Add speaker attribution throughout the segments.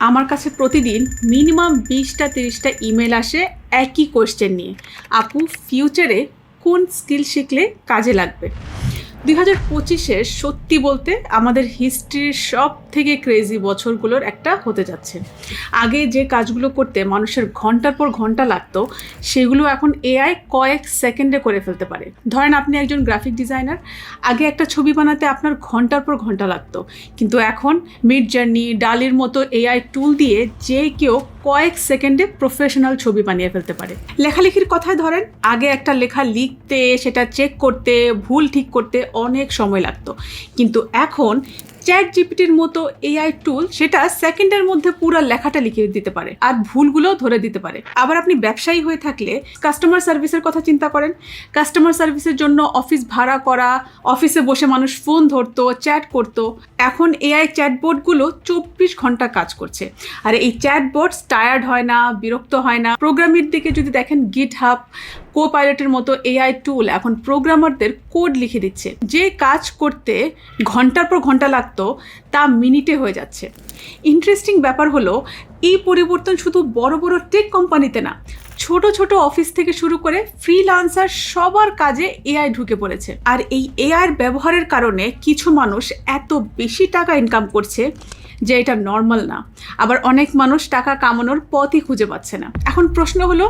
Speaker 1: আমার কাছে প্রতিদিন মিনিমাম বিশটা, তিরিশটা ইমেল আসে একই কোয়েশ্চেন নিয়ে। আপু ফিউচারে কোন স্কিল শিখলে কাজে লাগবে? দুই হাজার সত্যি বলতে আমাদের হিস্ট্রির সব থেকে ক্রেজি বছরগুলোর একটা হতে যাচ্ছে। আগে যে কাজগুলো করতে মানুষের ঘণ্টার পর ঘণ্টা লাগতো, সেগুলো এখন এআই কয়েক সেকেন্ডে করে ফেলতে পারে। ধরেন আপনি একজন গ্রাফিক ডিজাইনার আগে একটা ছবি বানাতে আপনার ঘণ্টার পর ঘণ্টা লাগতো। কিন্তু এখন মিড জার্নি ডালির মতো এআই টুল দিয়ে যে কেউ কয়েক সেকেন্ডে প্রফেশনাল ছবি বানিয়ে ফেলতে পারে। লেখালেখির কথায় ধরেন, আগে একটা লেখা লিখতে, সেটা চেক করতে, ভুল ঠিক করতে অনেক সময় লাগতো। কিন্তু এখন চ্যাট জিপিটির মতো এআই টুল সেটা সেকেন্ডের মধ্যে পুরো লেখাটা লিখে দিতে পারে আর ভুলগুলোও ধরে দিতে পারে। আবার আপনি ব্যবসায়ী হয়ে থাকলে কাস্টমার সার্ভিসের কথা চিন্তা করেন। কাস্টমার সার্ভিসের জন্য অফিস ভাড়া করা, অফিসে বসে মানুষ ফোন ধরতো, চ্যাট করতো। এখন এআই চ্যাটবোর্ডগুলো চব্বিশ ঘণ্টা কাজ করছে। আর এই চ্যাটবোর্ডস টায়ার্ড হয় না, বিরক্ত হয় না। প্রোগ্রামের দিকে যদি দেখেন গিট হাব কো পাইলটের মতো এআই টুল এখন প্রোগ্রামারদের কোড লিখে দিচ্ছে। যে কাজ করতে ঘণ্টার পর ঘণ্টা লাগতো, তা মিনিটে হয়ে যাচ্ছে। ইন্টারেস্টিং ব্যাপার হলো, এই পরিবর্তন শুধু বড় বড় টেক কোম্পানিতে না, ছোট ছোট অফিস থেকে শুরু করে ফ্রিলান্সার সবার কাজে এআই ঢুকে পড়েছে। আর এই এআইয়ের ব্যবহারের কারণে কিছু মানুষ এত বেশি টাকা ইনকাম করছে যে এটা নর্মাল না। আবার অনেক মানুষ টাকা কামানোর পথই খুঁজে পাচ্ছে না। এখন প্রশ্ন হলো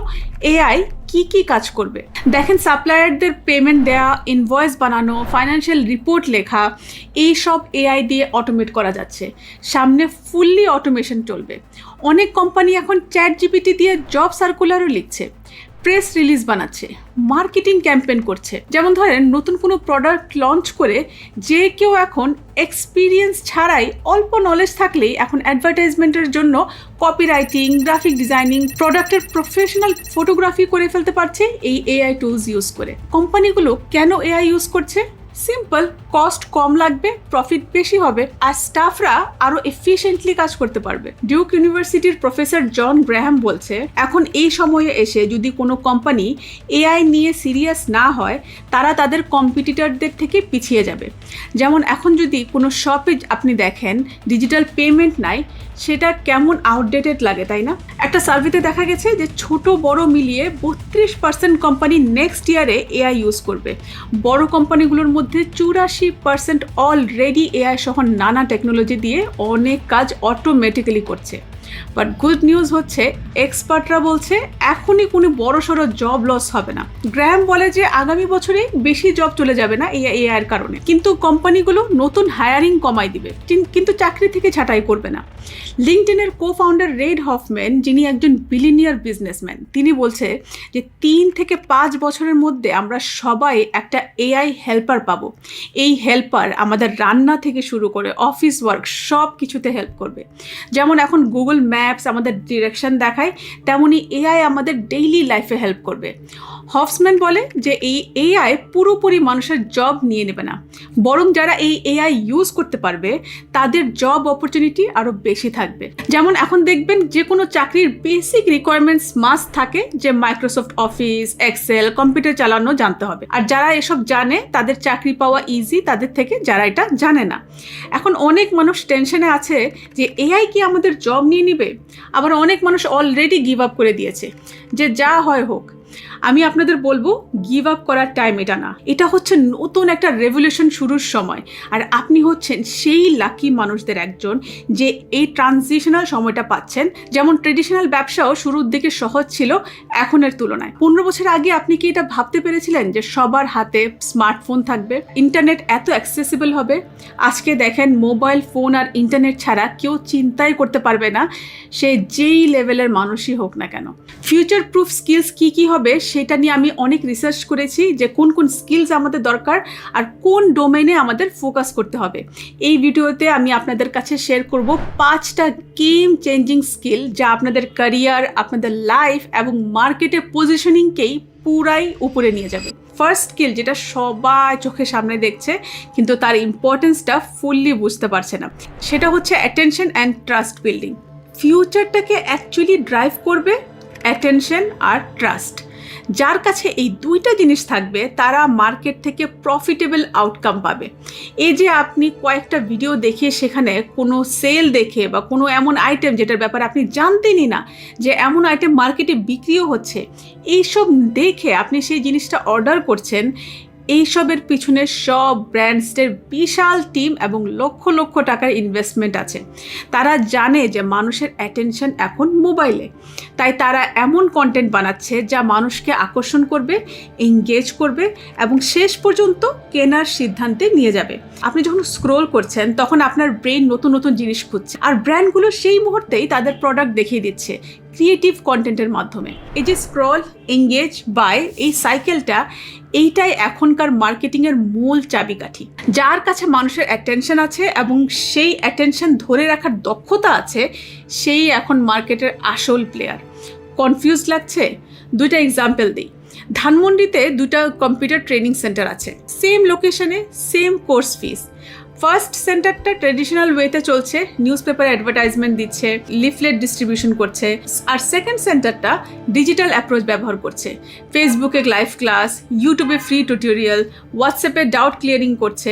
Speaker 1: এআই কি কি কাজ করবে? দেখেন সাপ্লায়ারদের পেমেন্ট দেয়া ইনভয়েস বানানো ফাইন্যান্সিয়াল রিপোর্ট লেখা, এই সব এআই দিয়ে অটোমেট করা যাচ্ছে। সামনে ফুললি অটোমেশন চলবে। অনেক কোম্পানি এখন চ্যাট জিপিটি দিয়ে জব সার্কুলারও লিখছে। প্রেস রিলিজ বানাচ্ছে মার্কেটিং ক্যাম্পেন করছে। যেমন ধরেন, নতুন কোনো প্রোডাক্ট লঞ্চ করে যে কেউ এখন এক্সপিরিয়েন্স ছাড়াই অল্প নলেজ থাকলেই এখন অ্যাডভার্টাইজমেন্টের জন্য কপিরাইটিং গ্রাফিক ডিজাইনিং প্রোডাক্টের প্রফেশনাল ফটোগ্রাফি করে ফেলতে পারছে এই এআই টুলস ইউজ করে। কোম্পানিগুলো কেন এআই ইউজ করছে? সিম্পল কস্ট কম লাগবে প্রফিট বেশি হবে, আর স্টাফরা আরও এফিশিয়েন্টলি কাজ করতে পারবে। ডিউক ইউনিভার্সিটির প্রফেসর জন গ্রাহাম বলছে, এখন এই সময়ে এসে যদি কোনো কোম্পানি এআই নিয়ে সিরিয়াস না হয়, তারা তাদের কম্পিটিটরদের থেকে পিছিয়ে যাবে। যেমন এখন যদি কোনো শপে আপনি দেখেন ডিজিটাল পেমেন্ট নাই, সেটা কেমন আউটডেটেড লাগে, তাই না? একটা সার্ভেতে দেখা গেছে যে ছোট বড় মিলিয়ে বত্রিশ পার্সেন্ট কোম্পানি নেক্সট ইয়ারে এআই ইউজ করবে। বড় কোম্পানিগুলোর মধ্যে চুরাশি পার্সেন্ট অলরেডি এআই সহ নানা টেকনোলজি দিয়ে অনেক কাজ অটোমেটিক্যালি করছে। বাট গুড নিউজ হচ্ছে এক্সপার্টরা বলছে, এখনই কোনো বড় সড়ো জব লস হবে না। গ্র্যাম বলে যে, আগামী বছরে বেশি জব চলে যাবে না এই এআই এর কারণে। কিন্তু কোম্পানিগুলো নতুন হায়ারিং কমাই দিবে। কিন্তু চাকরি থেকে ছাঁটাই করবে না। লিঙ্কডিনের কো ফাউন্ডার রেড হফম্যান যিনি একজন বিলিনিয়ার বিজনেসম্যান তিনি বলছে যে, তিন থেকে পাঁচ বছরের মধ্যে আমরা সবাই একটা এআই হেল্পার পাবো। এই হেল্পার আমাদের রান্না থেকে শুরু করে অফিস ওয়ার্ক সব কিছুতে হেল্প করবে। যেমন এখন গুগল ম্যাপস আমাদের ডিরেকশন দেখায় তেমনি এআই আমাদের ডেইলি লাইফে হেল্প করবে। হফসম্যান বলে যে এই এআই পুরোপুরি মানুষের জব নিয়ে নেবে না। বরং যারা এই এআই ইউজ করতে পারবে, তাদের জব অপরচুনিটি আরও বেশি থাকবে। যেমন এখন দেখবেন যে কোনো চাকরির বেসিক রিকোয়ারমেন্টস মাস্ট থাকে যে মাইক্রোসফট অফিস এক্সেল কম্পিউটার চালানো জানতে হবে। আর যারা এসব জানে, তাদের চাকরি পাওয়া ইজি তাদের থেকে যারা এটা জানে না। এখন অনেক মানুষ টেনশনে আছে যে এআই কি আমাদের জব নিয়ে নিবে? আবার অনেক মানুষ অলরেডি গিভ আপ করে দিয়েছে। যে যা হয় হোক। আমি আপনাদের বলব গিভ আপ করার টাইম এটা না। এটা হচ্ছে নতুন একটা রেভলিউশন শুরুর সময়। আর আপনি হচ্ছেন সেই লাকি মানুষদের একজন যে এই ট্রানজিশনাল সময়টা পাচ্ছেন। যেমন ট্রেডিশনাল ব্যবসাও শুরুর দিকে সহজ ছিল, এখনের তুলনায়। পনেরো বছর আগে আপনি কি এটা ভাবতে পেরেছিলেন যে সবার হাতে স্মার্টফোন থাকবে? ইন্টারনেট এত অ্যাক্সেসিবল হবে। আজকে দেখেন মোবাইল ফোন আর ইন্টারনেট ছাড়া কেউ চিন্তাই করতে পারবে না, সে যেই লেভেলের মানুষই হোক না কেন। ফিউচার প্রুফ স্কিলস কি কি হবে সেটা নিয়ে আমি অনেক রিসার্চ করেছি যে কোন কোন স্কিলস আমাদের দরকার আর কোন ডোমেনে আমাদের ফোকাস করতে হবে। এই ভিডিওতে আমি আপনাদের কাছে শেয়ার করব পাঁচটা গেম চেঞ্জিং স্কিল যা আপনাদের ক্যারিয়ার আপনাদের লাইফ এবং মার্কেটে পজিশনিংকেই পুরাই উপরে নিয়ে যাবে। ফার্স্ট স্কিল যেটা সবাই চোখের সামনে দেখছে কিন্তু তার ইম্পর্টেন্সটা ফুললি বুঝতে পারছে না, সেটা হচ্ছে অ্যাটেনশন অ্যান্ড ট্রাস্ট বিল্ডিং ফিউচারটাকে অ্যাকচুয়ালি ড্রাইভ করবে অ্যাটেনশন আর ট্রাস্ট যার কাছে এই দুইটা জিনিস থাকবে, তারা মার্কেট থেকে প্রফিটেবল আউটকাম পাবে। এই যে আপনি কয়েকটা ভিডিও দেখে সেখানে কোনো সেল দেখে বা কোনো এমন আইটেম যেটার ব্যাপারে আপনি জানতেনই না, যে এমন আইটেম মার্কেটে বিক্রিও হচ্ছে, এইসব দেখে আপনি সেই জিনিসটা অর্ডার করছেন এইসবের পিছনে সব ব্র্যান্ডসের বিশাল টিম এবং লক্ষ লক্ষ টাকার ইনভেস্টমেন্ট আছে। তারা জানে যে মানুষের অ্যাটেনশন এখন মোবাইলে তাই তারা এমন কন্টেন্ট বানাচ্ছে যা মানুষকে আকর্ষণ করবে এঙ্গেজ করবে এবং শেষ পর্যন্ত কেনার সিদ্ধান্তে নিয়ে যাবে। আপনি যখন স্ক্রোল করছেন, তখন আপনার ব্রেন নতুন নতুন জিনিস খুঁজছে। আর ব্র্যান্ডগুলো সেই মুহূর্তেই তাদের প্রোডাক্ট দেখিয়ে দিচ্ছে। ক্রিয়েটিভ কন্টেন্টের মাধ্যমে। এই যে স্ক্রল এঙ্গেজ বাই এই সাইকেলটা এইটাই এখনকার মার্কেটিংয়ের মূল চাবিকাঠি। যার কাছে মানুষের অ্যাটেনশন আছে এবং সেই অ্যাটেনশন ধরে রাখার দক্ষতা আছে, সেই এখন মার্কেটের আসল প্লেয়ার কনফিউজ লাগছে? দুইটা এক্সাম্পল দিই। ধানমন্ডিতে দুটা কম্পিউটার ট্রেনিং সেন্টার আছে। সেম লোকেশনে সেম কোর্স ফিস ফার্স্ট সেন্টারটা ট্রেডিশনাল ওয়েতে চলছে নিউজ পেপার অ্যাডভার্টাইজমেন্ট দিচ্ছে লিফলেট ডিস্ট্রিবিউশন করছে। আর সেকেন্ড সেন্টারটা ডিজিটাল অ্যাপ্রোচ ব্যবহার করছে। ফেসবুকে লাইভ ক্লাস ইউটিউবে ফ্রি টিউটোরিয়াল হোয়াটসঅ্যাপে ডাউট ক্লিয়ারিং করছে।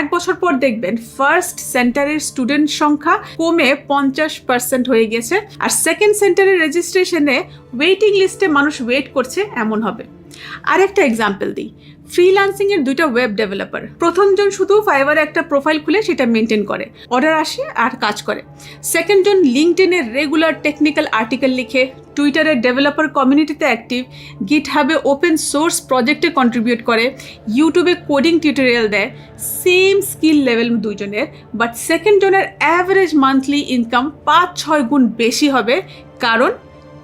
Speaker 1: এক বছর পর দেখবেন ফার্স্ট সেন্টারের স্টুডেন্ট সংখ্যা কমে পঞ্চাশ পার্সেন্ট হয়ে গেছে। আর সেকেন্ড সেন্টারের রেজিস্ট্রেশনে ওয়েটিং লিস্টে মানুষ ওয়েট করছে, এমন হবে। আরেকটা এক্সাম্পল দিই। ফ্রিল্যান্সিং এর দুইটা ওয়েব ডেভেলপার প্রথমজন শুধু ফাইবারে একটা প্রোফাইল খুলে সেটা মেনটেন করে। অর্ডার আসে আর কাজ করে। সেকেন্ড জন লিঙ্কডইনের রেগুলার টেকনিক্যাল আর্টিকেল লিখে টুইটারের ডেভেলপার কমিউনিটিতে অ্যাক্টিভ গিট হাবে ওপেন সোর্স প্রজেক্টে কন্ট্রিবিউট করে ইউটিউবে কোডিং টিউটোরিয়াল দেয়। সেম স্কিল লেভেল দুজনের বাট সেকেন্ড জনের অ্যাভারেজ মান্থলি ইনকাম পাঁচ ছয় গুণ বেশি হবে, কারণ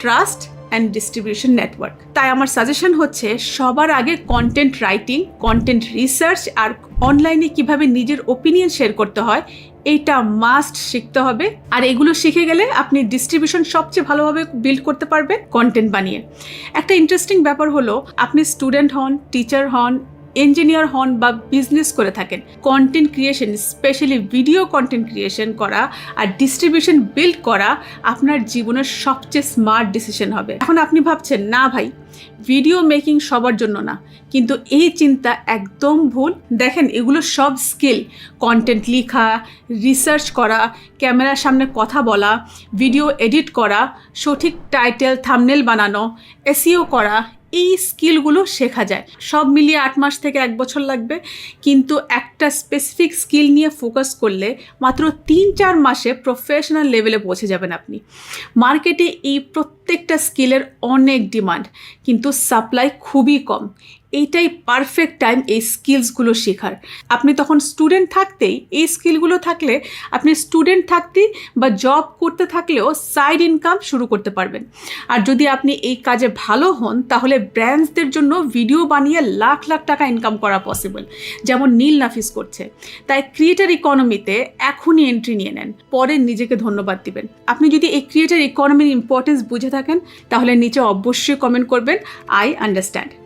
Speaker 1: ট্রাস্ট অ্যান্ড ডিস্ট্রিবিউশন নেটওয়ার্ক তাই আমার সাজেশন হচ্ছে, সবার আগে কন্টেন্ট রাইটিং কন্টেন্ট রিসার্চ আর অনলাইনে কীভাবে নিজের ওপিনিয়ন শেয়ার করতে হয়, এইটা মাস্ট শিখতে হবে। আর এগুলো শিখে গেলে আপনি ডিস্ট্রিবিউশন সবচেয়ে ভালোভাবে বিল্ড করতে পারবেন কন্টেন্ট বানিয়ে। একটা ইন্টারেস্টিং ব্যাপার হলো, আপনি স্টুডেন্ট হন টিচার হন ইঞ্জিনিয়ার হন বা বিজনেস করে থাকেন content creation specially video content creation করা আর ডিস্ট্রিবিউশন বিল্ড করা আপনার জীবনের সবচেয়ে স্মার্ট ডিসিশন হবে। এখন আপনি ভাবছেন, না ভাই ভিডিও মেকিং সবার জন্য না। কিন্তু এই চিন্তা একদম ভুল। দেখেন, এগুলো সব স্কিল কন্টেন্ট লেখা রিসার্চ করা, ক্যামেরার সামনে কথা বলা ভিডিও এডিট করা, সঠিক টাইটেল থামনেল বানানো এসিও করা, এই স্কিলগুলো শেখা যায়। সব মিলিয়ে আট মাস থেকে এক বছর লাগবে। কিন্তু একটা স্পেসিফিক স্কিল নিয়ে ফোকাস করলে মাত্র তিন চার মাসে প্রফেশনাল লেভেলে পৌঁছে যাবেন আপনি। মার্কেটে এই প্রত্যেকটা স্কিলের অনেক ডিমান্ড কিন্তু সাপ্লাই খুবই কম। এইটাই পারফেক্ট টাইম এই স্কিলসগুলো শেখার। আপনি তখন স্টুডেন্ট থাকতেই এই স্কিলগুলো থাকলে আপনি স্টুডেন্ট থাকতেই বা জব করতে থাকলেও সাইড ইনকাম শুরু করতে পারবেন। আর যদি আপনি এই কাজে ভালো হন, তাহলে ব্র্যান্ডসদের জন্য ভিডিও বানিয়ে লাখ লাখ টাকা ইনকাম করা পসিবল যেমন নীল নাফিস করছে। তাই ক্রিয়েটার ইকোনমিতে এখনই এন্ট্রি নিয়ে নেন। পরে নিজেকে ধন্যবাদ দিবেন। আপনি যদি এই ক্রিয়েটার ইকোনমির ইম্পর্টেন্স বুঝে থাকেন, তাহলে নিচে অবশ্যই কমেন্ট করবেন। আই আন্ডারস্ট্যান্ড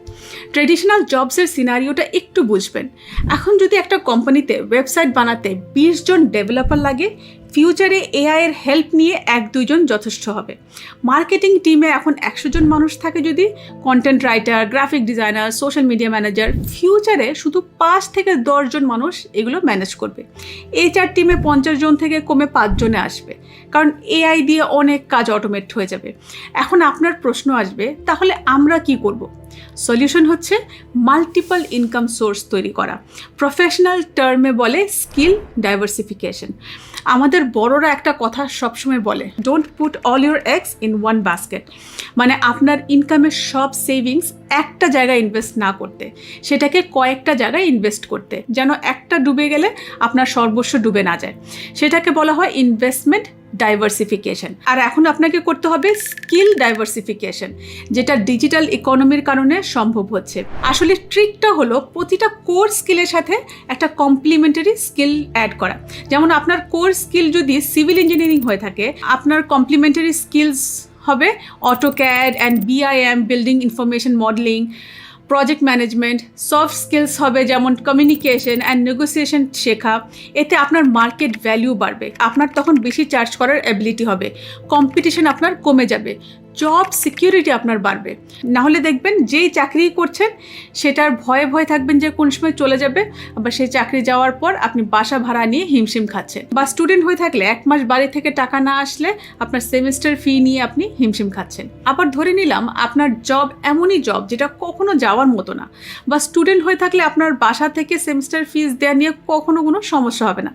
Speaker 1: ট্রেডিশনাল জবসের সিনারিওটা একটু বুঝবেন। এখন যদি একটা কোম্পানিতে ওয়েবসাইট বানাতে বিশ জন ডেভেলপার লাগে ফিউচারে এআই এর হেল্প নিয়ে এক দুইজন যথেষ্ট হবে। মার্কেটিং টিমে এখন একশো জন মানুষ থাকে যদি content writer graphic designer social media manager ফিউচারে শুধু পাঁচ থেকে দশজন মানুষ এগুলো ম্যানেজ করবে। এইচআর টিমে পঞ্চাশ জন থেকে কমে পাঁচজনে আসবে। কারণ এআই দিয়ে অনেক কাজ অটোমেট হয়ে যাবে। এখন আপনার প্রশ্ন আসবে, তাহলে আমরা কি করব? সলিউশন হচ্ছে মাল্টিপল ইনকাম সোর্স তৈরি করা। প্রফেশনাল টার্মে বলে স্কিল ডাইভার্সিফিকেশন আমাদের বড়রা একটা কথা সবসময় বলে don't put all your eggs in one basket মানে আপনার ইনকামের সব সেভিংস একটা জায়গায় ইনভেস্ট না করতে, সেটাকে কয়েকটা জায়গায় ইনভেস্ট করতে, যেন একটা ডুবে গেলে আপনার সর্বস্ব ডুবে না যায়। সেটাকে বলা হয় ইনভেস্টমেন্ট ডাইভার্সিফিকেশন আর এখন আপনাকে করতে হবে স্কিল ডাইভার্সিফিকেশন যেটা ডিজিটাল ইকোনমির কারণে সম্ভব হচ্ছে। আসলে ট্রিকটা হলো প্রতিটা কোর স্কিলের সাথে একটা কমপ্লিমেন্টারি স্কিল অ্যাড করা। যেমন আপনার কোর স্কিল যদি সিভিল ইঞ্জিনিয়ারিং হয়ে থাকে, আপনার কমপ্লিমেন্টারি স্কিলস হবে AutoCAD and BIM building information modelling project management soft skills হবে যেমন কমিউনিকেশন অ্যান্ড নেগোসিয়েশন শেখা, এতে আপনার মার্কেট ভ্যালিউ বাড়বে। আপনার তখন বেশি চার্জ করার অ্যাবিলিটি হবে। কম্পিটিশন আপনার কমে যাবে। জব সিকিউরিটি আপনার বাড়বে। না হলে দেখবেন যেই চাকরি করছেন, সেটার ভয়ে ভয়ে থাকবেন যে কোন সময় চলে যাবে, আবার সেই চাকরি যাওয়ার পর আপনি বাসা ভাড়া নিয়ে হিমশিম খাচ্ছেন। বা স্টুডেন্ট হয়ে থাকলে এক মাস বাড়ি থেকে টাকা না আসলে আপনার সেমিস্টার ফি নিয়ে আপনি হিমশিম খাচ্ছেন। আবার ধরে নিলাম, আপনার জব এমনই জব যেটা কখনো যাওয়ার মতো না। বা স্টুডেন্ট হয়ে থাকলে আপনার বাসা থেকে সেমিস্টার ফিস দেওয়া নিয়ে কখনো কোনো সমস্যা হবে না।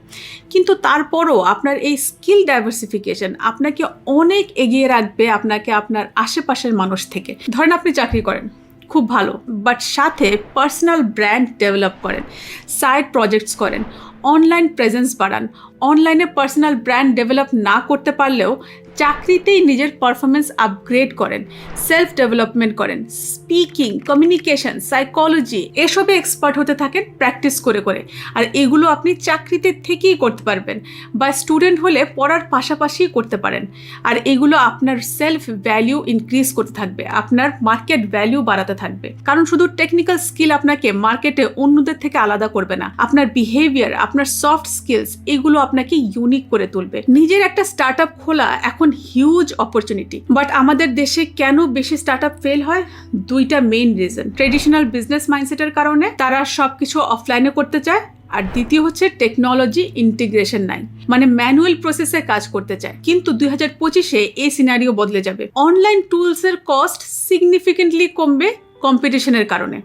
Speaker 1: কিন্তু তারপরও আপনার এই স্কিল ডাইভার্সিফিকেশন আপনাকে অনেক এগিয়ে রাখবে, আপনাকে আপনার আশেপাশের মানুষ থেকে। ধরেন আপনি চাকরি করেন, খুব ভালো বাট সাথে পার্সোনাল ব্র্যান্ড ডেভেলপ করেন সাইড প্রজেক্টস করেন অনলাইন প্রেজেন্স বাড়ান। অনলাইনে পার্সোনাল ব্র্যান্ড ডেভেলপ না করতে পারলেও চাকরিতেই নিজের পারফরমেন্স আপগ্রেড করেন সেলফ ডেভেলপমেন্ট করেন। স্পিকিং কমিউনিকেশন সাইকোলজি এসবে এক্সপার্ট হতে থাকেন প্র্যাকটিস করে করে। আর এগুলো আপনি চাকরিতে থেকেই করতে পারবেন বা স্টুডেন্ট হলে পড়ার পাশাপাশি করতে পারেন। আর এগুলো আপনার সেলফ ভ্যালিউ ইনক্রিজ করতে থাকবে, আপনার মার্কেট ভ্যালিউ বাড়াতে থাকবে। কারণ শুধু টেকনিক্যাল স্কিল আপনাকে মার্কেটে অন্যদের থেকে আলাদা করবে না, আপনার বিহেভিয়ার আপনার সফট স্কিলস এগুলো আপনাকে ইউনিক করে তুলবে। নিজের একটা স্টার্ট আপ খোলা এখন হিউজ অপরচুনিটি বাট আমাদের দেশে কেন বেশি স্টার্ট আপ ফেল হয়? দুইটা মেইন রিজন ট্রেডিশনাল বিজনেস মাইন্ডসেটের কারণে তারা সবকিছু অফলাইনে করতে চায়। আর দ্বিতীয় হচ্ছে টেকনোলজি ইন্টিগ্রেশন নাই। মানে ম্যানুয়াল প্রসেসে কাজ করতে চায়। কিন্তু দুই হাজার পঁচিশে এই সিনারিও বদলে যাবে। অনলাইন টুলসের কস্ট সিগনিফিকেন্টলি কমবে। কম্পিটিশনের কারণে।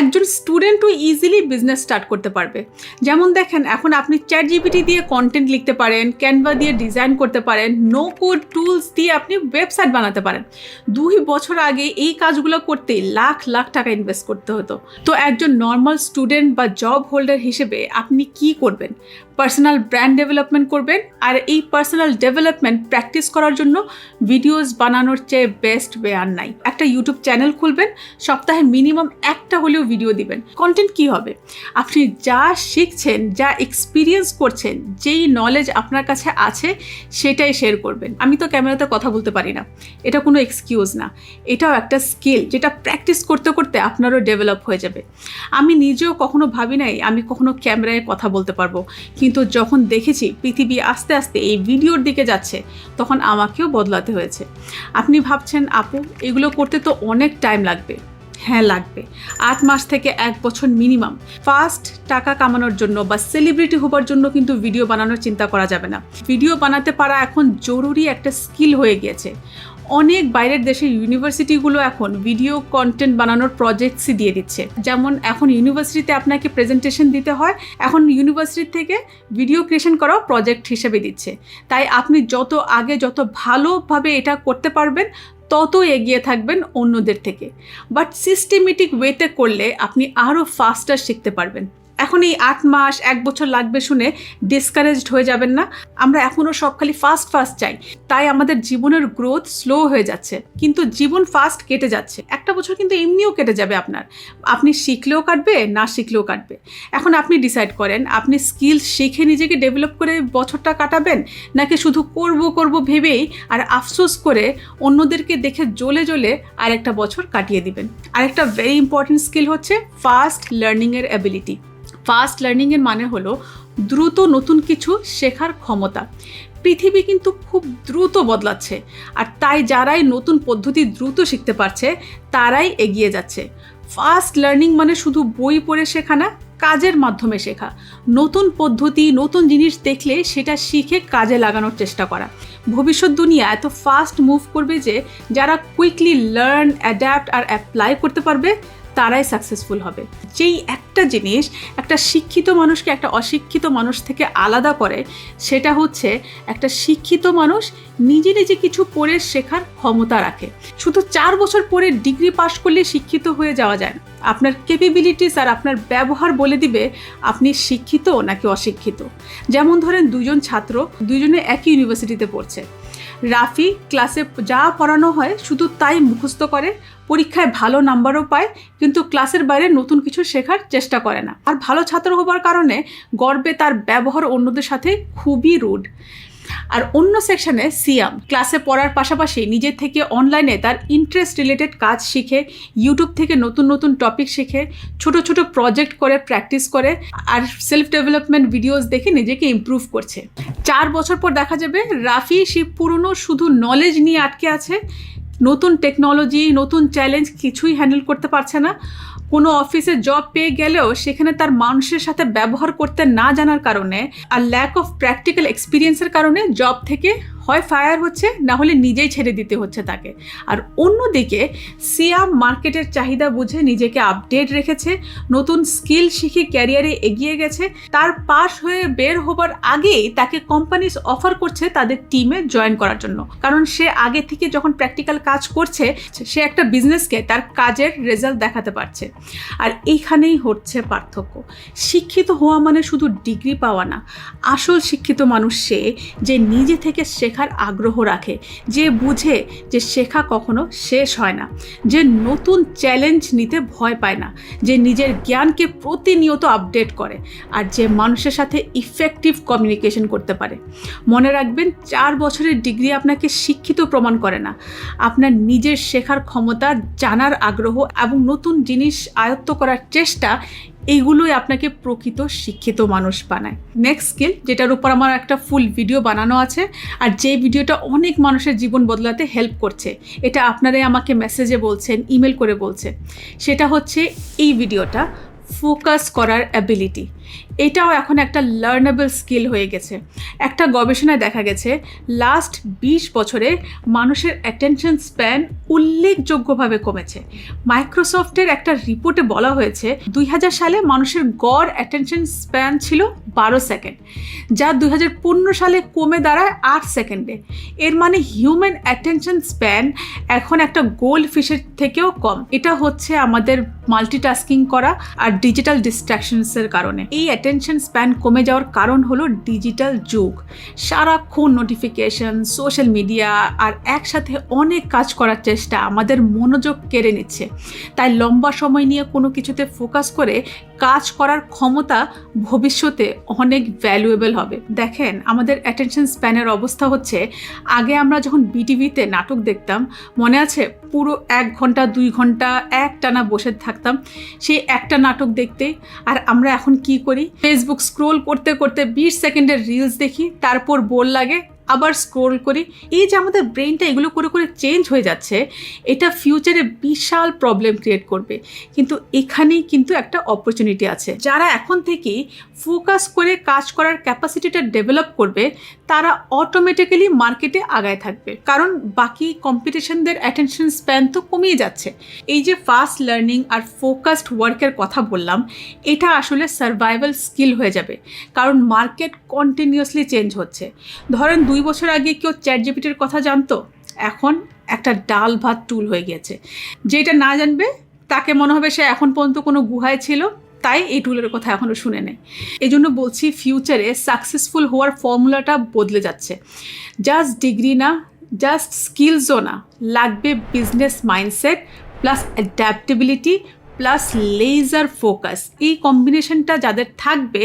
Speaker 1: একজন স্টুডেন্টও ইজিলি বিজনেস স্টার্ট করতে পারবে। যেমন দেখেন, এখন আপনি চ্যাট জিপিটি দিয়ে কন্টেন্ট লিখতে পারেন ক্যানভা দিয়ে ডিজাইন করতে পারেন নো কোড টুলস দিয়ে আপনি ওয়েবসাইট বানাতে পারেন। দুই বছর আগে এই কাজগুলো করতে লাখ লাখ টাকা ইনভেস্ট করতে হতো। তো একজন নর্মাল স্টুডেন্ট বা জব হোল্ডার হিসেবে আপনি কি করবেন? পার্সোনাল ব্র্যান্ড ডেভেলপমেন্ট করবেন আর এই পার্সোনাল ডেভেলপমেন্ট প্র্যাকটিস করার জন্য ভিডিওস বানানোর চেয়ে বেস্ট ওয়ে আর নাই। একটা ইউটিউব চ্যানেল খুলবেন, সপ্তাহে মিনিমাম একটা হলেও ভিডিও দিবেন। কন্টেন্ট কি হবে? আপনি যা শিখছেন, যা এক্সপিরিয়েন্স করছেন, যেই নলেজ আপনার কাছে আছে, সেটাই শেয়ার করবেন। আমি তো ক্যামেরাতে কথা বলতে পারি না। এটা কোনো এক্সকিউজ না। এটাও একটা স্কিল যেটা প্র্যাকটিস করতে করতে আপনারও ডেভেলপ হয়ে যাবে। আমি নিজেও কখনো ভাবি নাই, আমি কখনো ক্যামেরায় কথা বলতে পারব। কিন্তু যখন দেখেছি পৃথিবী আস্তে আস্তে এই ভিডিওর দিকে যাচ্ছে, তখন আমাকেও বদলাতে হয়েছে। আপনি ভাবছেন, আপু, এগুলো করতে তো অনেক টাইম লাগবে। হ্যাঁ লাগবে। আট মাস থেকে এক বছর মিনিমাম ফার্স্ট টাকা কামানোর জন্য বা সেলিব্রিটি হবার জন্য কিন্তু ভিডিও বানানোর চিন্তা করা যাবে না। ভিডিও বানাতে পারা এখন জরুরি একটা স্কিল হয়ে গিয়েছে। অনেক বাইরের দেশের ইউনিভার্সিটিগুলো এখন ভিডিও কন্টেন্ট বানানোর প্রজেক্টসই দিয়ে দিচ্ছে। যেমন এখন ইউনিভার্সিটিতে আপনাকে প্রেজেন্টেশন দিতে হয়, এখন ইউনিভার্সিটি থেকে ভিডিও ক্রিয়েশন করাও প্রজেক্ট হিসেবে দিচ্ছে। তাই আপনি যত আগে যত ভালোভাবে এটা করতে পারবেন, তত এগিয়ে থাকবেন অন্যদের থেকে। বাট সিস্টেমেটিক ওয়েতে করলে আপনি আরও ফাস্টার শিখতে পারবেন। এখন এই আট মাস, এক বছর লাগবে শুনে ডিসকারেজড হয়ে যাবেন না। আমরা এখনও সব খালি ফাস্ট ফাস্ট চাই। তাই আমাদের জীবনের গ্রোথ স্লো হয়ে যাচ্ছে। কিন্তু জীবন ফাস্ট কেটে যাচ্ছে। একটা বছর কিন্তু এমনিও কেটে যাবে আপনার। আপনি শিখলেও কাটবে, না শিখলেও কাটবে। এখন আপনি ডিসাইড করেন, আপনি স্কিল শিখে নিজেকে ডেভেলপ করে বছরটা কাটাবেন, নাকি শুধু করব করব ভেবেই আর আফসোস করে অন্যদেরকে দেখে জ্বলে জ্বলে আরেকটা বছর কাটিয়ে দিবেন। আরেকটা ভেরি ইম্পর্টেন্ট স্কিল হচ্ছে ফাস্ট লার্নিংয়ের অ্যাবিলিটি ফাস্ট লার্নিংয়ের মানে হলো দ্রুত নতুন কিছু শেখার ক্ষমতা। পৃথিবী কিন্তু খুব দ্রুত বদলাচ্ছে আর তাই যারাই নতুন পদ্ধতি দ্রুত শিখতে পারছে, তারাই এগিয়ে যাচ্ছে। ফাস্ট লার্নিং মানে শুধু বই পড়ে শেখা না, কাজের মাধ্যমে শেখা। নতুন পদ্ধতি, নতুন জিনিস দেখলে সেটা শিখে কাজে লাগানোর চেষ্টা করা। ভবিষ্যৎ দুনিয়া এত ফাস্ট মুভ করবে যে, যারা কুইকলি লার্ন, অ্যাডাপ্ট আর অ্যাপ্লাই করতে পারবে তারাই সাকসেসফুল হবে। যেই একটা জিনিস একটা শিক্ষিত মানুষকে একটা অশিক্ষিত মানুষ থেকে আলাদা করে, সেটা হচ্ছে একটা শিক্ষিত মানুষ নিজে নিজে কিছু পড়ে শেখার ক্ষমতা রাখে। শুধু চার বছর পরে ডিগ্রি পাশ করলে শিক্ষিত হয়ে যাওয়া যায় আপনার ক্যাপেবিলিটিস আর আপনার ব্যবহার বলে দিবে আপনি শিক্ষিত নাকি অশিক্ষিত। যেমন ধরেন দুজন ছাত্র দুজনে একই ইউনিভার্সিটিতে পড়ছে। রাফি ক্লাসে যা পড়ানো হয় শুধু তাই মুখস্থ করে, পরীক্ষায় ভালো নাম্বারও পায়, কিন্তু ক্লাসের বাইরে নতুন কিছু শেখার চেষ্টা করে না। আর ভালো ছাত্র হবার কারণে গর্বে তার ব্যবহার অন্যদের সাথে খুবই রুড। আর অন্য সেকশনে সিয়াম, ক্লাসে পড়ার পাশাপাশি নিজের থেকে অনলাইনে তার ইন্টারেস্ট রিলেটেড কাজ শিখে ইউটিউব থেকে নতুন নতুন টপিক শিখে, ছোট ছোট প্রজেক্ট করে প্র্যাকটিস করে, আর সেলফ ডেভেলপমেন্ট ভিডিওস দেখে নিজেকে ইমপ্রুভ করছে। চার বছর পর দেখা যাবে রাফি, সে পুরনো শুধু নলেজ নিয়ে আটকে আছে, নতুন টেকনোলজি নতুন চ্যালেঞ্জ কিছুই হ্যান্ডেল করতে পারছে না। কোনো অফিসে জব পেয়ে গেলেও সেখানে তার মানুষের সাথে ব্যবহার করতে না জানার কারণে আর ল্যাক অফ প্র্যাকটিক্যাল এক্সপিরিয়েন্সের কারণে জব থেকে হয় ফায়ার হচ্ছে, না হলে নিজেই ছেড়ে দিতে হচ্ছে তাকে। আর অন্যদিকে, সিয়াম মার্কেটের চাহিদা বুঝে নিজেকে আপডেট রেখেছে, নতুন স্কিল শিখে ক্যারিয়ারে এগিয়ে গেছে, তার পাশ হয়ে বের হবার আগেই তাকে কোম্পানিজ অফার করছে তাদের টিমে জয়েন করার জন্য। কারণ সে আগে থেকে যখন প্র্যাকটিক্যাল কাজ করছে, সে একটা বিজনেসকে তার কাজের রেজাল্ট দেখাতে পারছে। আর এইখানেই হচ্ছে পার্থক্য। শিক্ষিত হওয়া মানে শুধু ডিগ্রি পাওয়া না, আসল শিক্ষিত মানুষ সে যে নিজে থেকে শেখার আগ্রহ রাখে, যে বুঝে যে শেখা কখনো শেষ হয় না, যে নতুন চ্যালেঞ্জ নিতে ভয় পায় না, যে নিজের জ্ঞানকে প্রতিনিয়ত আপডেট করে আর যে মানুষের সাথে ইফেক্টিভ কমিউনিকেশন করতে পারে। মনে রাখবেন, চার বছরের ডিগ্রি আপনাকে শিক্ষিত প্রমাণ করে না। আপনার নিজের শেখার ক্ষমতা জানার আগ্রহ এবং নতুন জিনিস আয়ত্ত করার চেষ্টা এইগুলোই আপনাকে প্রকৃত শিক্ষিত মানুষ বানায়। নেক্সট স্কিল যেটার উপর আমার একটা ফুল ভিডিও বানানো আছে, আর যে ভিডিওটা অনেক মানুষের জীবন বদলাতে হেল্প করছে, এটা আপনারাই আমাকে মেসেজে বলছেন ইমেল করে বলছেন। সেটা হচ্ছে এই ভিডিওটা ফোকাস করার অ্যাবিলিটি এটাও এখন একটা লার্নেবল স্কিল হয়ে গেছে। একটা গবেষণায় দেখা গেছে লাস্ট বিশ বছরে মানুষের অ্যাটেনশন স্প্যান উল্লেখযোগ্যভাবে কমেছে। মাইক্রোসফটের একটা রিপোর্টে বলা হয়েছে, দুই হাজার সালে মানুষের গড় অ্যাটেনশন স্প্যান ছিল বারো সেকেন্ড যা দুই হাজার পনেরো সালে কমে দাঁড়ায় আট সেকেন্ডে এর মানে হিউম্যান অ্যাটেনশন স্প্যান এখন একটা গোল্ড ফিশের থেকেও কম। এটা হচ্ছে আমাদের মাল্টিটাস্কিং করা আর ডিজিটাল ডিস্ট্রাকশনসের কারণে। এই স্প্যান কমে যাওয়ার কারণ হলো ডিজিটাল যুগ। সারাক্ষণ নোটিফিকেশন সোশ্যাল মিডিয়া আর একসাথে অনেক কাজ করার চেষ্টা আমাদের মনোযোগ কেড়ে নিচ্ছে। তাই লম্বা সময় নিয়ে কোনো কিছুতে ফোকাস করে কাজ করার ক্ষমতা ভবিষ্যতে অনেক ভ্যালুয়েবল হবে। দেখেন, আমাদের অ্যাটেনশন স্প্যানের অবস্থা হচ্ছে, আগে আমরা যখন বিটিভিতে নাটক দেখতাম, মনে আছে পুরো এক ঘণ্টা, দুই ঘণ্টা এক টানা বসে থাকতাম সেই একটা নাটক দেখতে। আর আমরা এখন কি করি? ফেসবুক স্ক্রোল করতে করতে বিশ সেকেন্ডের রিলস দেখি, তারপর বোর লাগে আবার স্ক্রোল করি। এই যে আমাদের ব্রেনটা এগুলো করে করে চেঞ্জ হয়ে যাচ্ছে, এটা ফিউচারে বিশাল প্রবলেম ক্রিয়েট করবে। কিন্তু এখানেই কিন্তু একটা অপরচুনিটি আছে। যারা এখন থেকেই ফোকাস করে কাজ করার ক্যাপাসিটিটা ডেভেলপ করবে, তারা অটোমেটিক্যালি মার্কেটে আগায় থাকবে। কারণ বাকি কম্পিটিশনদের অ্যাটেনশন স্প্যান তো কমিয়ে যাচ্ছে। এই যে ফাস্ট লার্নিং আর ফোকাসড ওয়ার্কের কথা বললাম, এটা আসলে সার্ভাইভাল স্কিল হয়ে যাবে। কারণ মার্কেট কন্টিনিউয়াসলি চেঞ্জ হচ্ছে। ধরেন দুই বছর আগে কেউ চ্যাট জিপিটির কথা জানতো? এখন একটা ডাল ভাত টুল হয়ে গিয়েছে। যেটা না জানবে, তাকে মনে হবে সে এখন পর্যন্ত কোনো গুহায় ছিল, তাই এই টুলের কথা এখনও শুনে নেয়। এই জন্য বলছি ফিউচারে সাকসেসফুল হওয়ার ফর্মুলাটা বদলে যাচ্ছে। জাস্ট ডিগ্রি না জাস্ট স্কিলসও না। লাগবে business mindset plus adaptability plus laser focus এই কম্বিনেশনটা যাদের থাকবে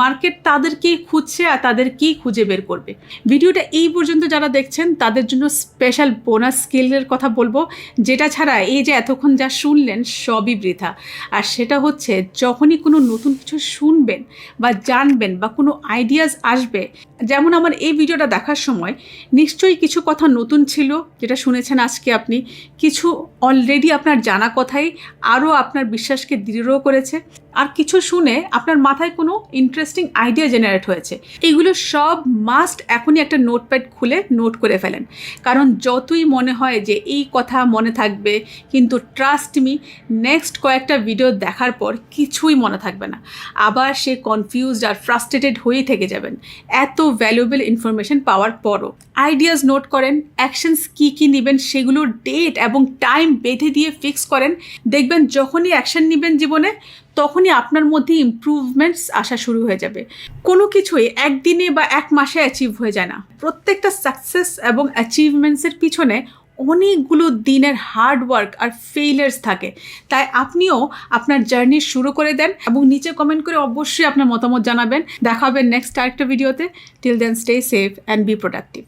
Speaker 1: মার্কেট তাদেরকেই খুঁজছে আর তাদেরকেই খুঁজে বের করবে। ভিডিওটা এই পর্যন্ত যারা দেখছেন, তাদের জন্য স্পেশাল বোনাস স্কিলের কথা বলব, যেটা ছাড়া এই যে এতক্ষণ যা শুনলেন, সবই বৃথা। আর সেটা হচ্ছে, যখনই কোনো নতুন কিছু শুনবেন বা জানবেন বা কোনো আইডিয়াস আসবে যেমন আমার এই ভিডিওটা দেখার সময় নিশ্চয়ই কিছু কথা নতুন ছিল, যেটা শুনেছেন আজকে আপনি। কিছু অলরেডি আপনার জানা কথাই আরও আপনার বিশ্বাসকে দৃঢ় করেছে। আর কিছু শুনে আপনার মাথায় কোনো ইন্টারেস্টিং আইডিয়া জেনারেট হয়েছে। এইগুলো সব মাস্ট এখনই একটা নোটপ্যাড খুলে নোট করে ফেলেন। কারণ যতই মনে হয় যে এই কথা মনে থাকবে, কিন্তু ট্রাস্ট মি নেক্সট কয়েকটা ভিডিও দেখার পর কিছুই মনে থাকবে না। আবার সে কনফিউজড আর ফ্রাস্ট্রেটেড হয়েই থেকে যাবেন। এত ভ্যালুয়েবল ইনফরমেশন পাওয়ার পরও। আইডিয়াস নোট করেন অ্যাকশনস কী কী নেবেন সেগুলোর ডেট এবং টাইম বেঁধে দিয়ে ফিক্স করেন। দেখবেন যখনই অ্যাকশন নেবেন জীবনে, তখনই আপনার মধ্যে ইম্প্রুভমেন্টস আসা শুরু হয়ে যাবে। কোনো কিছুই একদিনে বা এক মাসে অ্যাচিভ হয়ে যায় না। প্রত্যেকটা সাকসেস এবং অ্যাচিভমেন্টসের পিছনে অনেকগুলো দিনের হার্ড ওয়ার্ক আর ফেইলার্স থাকে। তাই আপনিও আপনার জার্নি শুরু করে দেন এবং নিচে কমেন্ট করে অবশ্যই আপনার মতামত জানাবেন। দেখাবেন নেক্সট আরেকটা ভিডিওতে till then stay safe and be productive